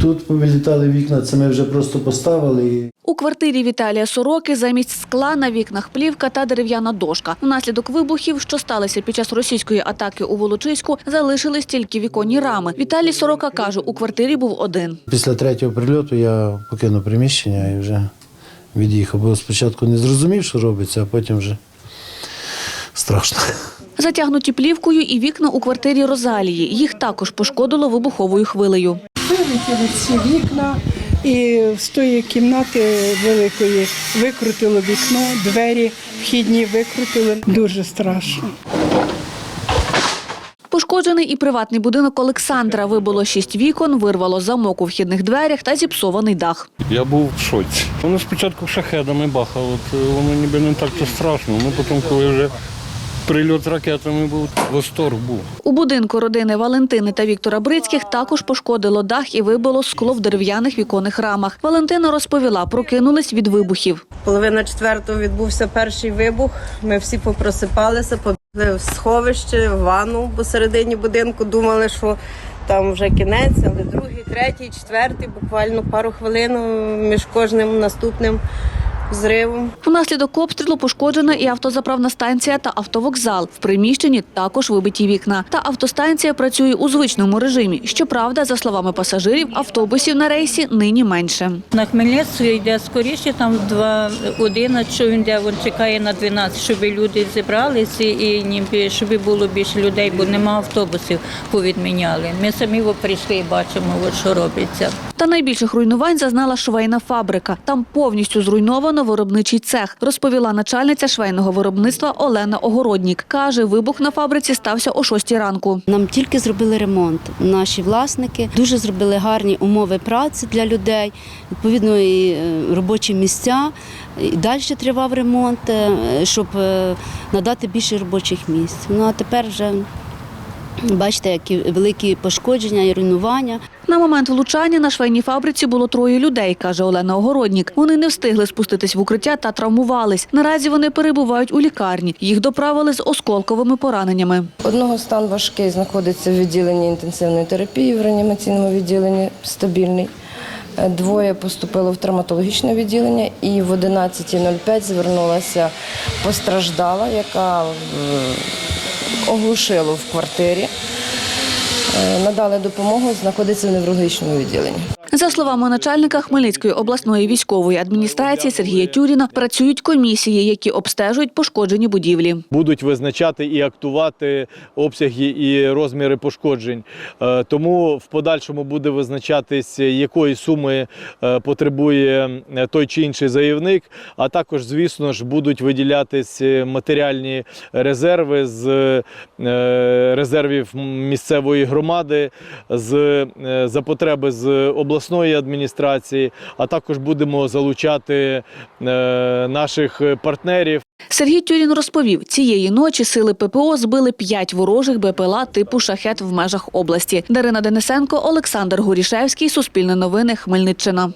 Тут повилітали вікна, це ми вже просто поставили. У квартирі Віталія Сороки замість скла на вікнах плівка та дерев'яна дошка. Внаслідок вибухів, що сталися під час російської атаки у Волочиську, залишились тільки віконні рами. Віталій Сорока каже, у квартирі був один. Після третього прильоту я покинув приміщення і вже від'їхав. Бо спочатку не зрозумів, що робиться, а потім вже страшно. Затягнуті плівкою і вікна у квартирі Розалії. Їх також пошкодило вибуховою хвилею. Вилетіли всі вікна, і з тої кімнати великої викрутило вікно, двері вхідні викрутили. Дуже страшно. Пошкоджений і приватний будинок Олександра. Вибило шість вікон, вирвало замок у вхідних дверях та зіпсований дах. Я був в шоці. Вони спочатку шахедами бахали, от, е, воно ніби не так то страшно. Ну потім, коли вже прильот ракетами був, восторг був. У будинку родини Валентини та Віктора Брицьких також пошкодило дах і вибило скло в дерев'яних віконних рамах. Валентина розповіла, прокинулись від вибухів. Половина четвертого відбувся перший вибух. Ми всі попросипалися, побігли в сховище, в ванну посередині будинку. Думали, що там вже кінець, але другий, третій, четвертий, буквально пару хвилин між кожним наступним зривом. Внаслідок обстрілу пошкоджена і автозаправна станція та автовокзал. В приміщенні також вибиті вікна. Та автостанція працює у звичному режимі. Щоправда, за словами пасажирів, автобусів на рейсі нині менше. На Хмельницький йде скоріше, там 2.11, що він йде, він чекає на 12, щоб люди зібралися і ніби, щоб було більше людей, бо нема автобусів, повідміняли. Ми самі прийшли і бачимо, от що робиться. Та найбільших руйнувань зазнала швейна фабрика. Там повністю зруйновано виробничий цех, розповіла начальниця швейного виробництва Олена Огороднік. Каже, вибух на фабриці стався о 6 ранку. Нам тільки зробили ремонт. Наші власники дуже зробили гарні умови праці для людей, відповідно, і е, робочі місця. І далі тривав ремонт, е, щоб е, надати більше робочих місць. Ну а тепер вже бачите, які великі пошкодження і руйнування. На момент влучання на швейній фабриці було троє людей, каже Олена Огороднік. Вони не встигли спуститись в укриття та травмувались. Наразі вони перебувають у лікарні. Їх доправили з осколковими пораненнями. Одного стан важкий знаходиться в відділенні інтенсивної терапії в реанімаційному відділенні стабільний. Е, Двоє поступило в травматологічне відділення, і в 11.05 звернулася постраждала, яка оглушила в квартирі. Е, Надали допомогу, знаходиться в неврологічному відділенні. За словами начальника Хмельницької обласної військової адміністрації Сергія Тюріна, працюють комісії, які обстежують пошкоджені будівлі. будуть визначати і актувати обсяги і розміри пошкоджень. Е, Тому в подальшому буде визначатись, якої суми е, потребує е, той чи інший заявник. А також, звісно ж, будуть виділятись матеріальні резерви з резервів місцевої громади, з за потреби з обласної адміністрації. А також будемо залучати е, наших партнерів. Сергій Тюрін розповів, цієї ночі сили ППО збили п'ять ворожих БПЛА типу «Шахет» в межах області. Дарина Денисенко, Олександр Горішевський, Суспільне новини, Хмельниччина.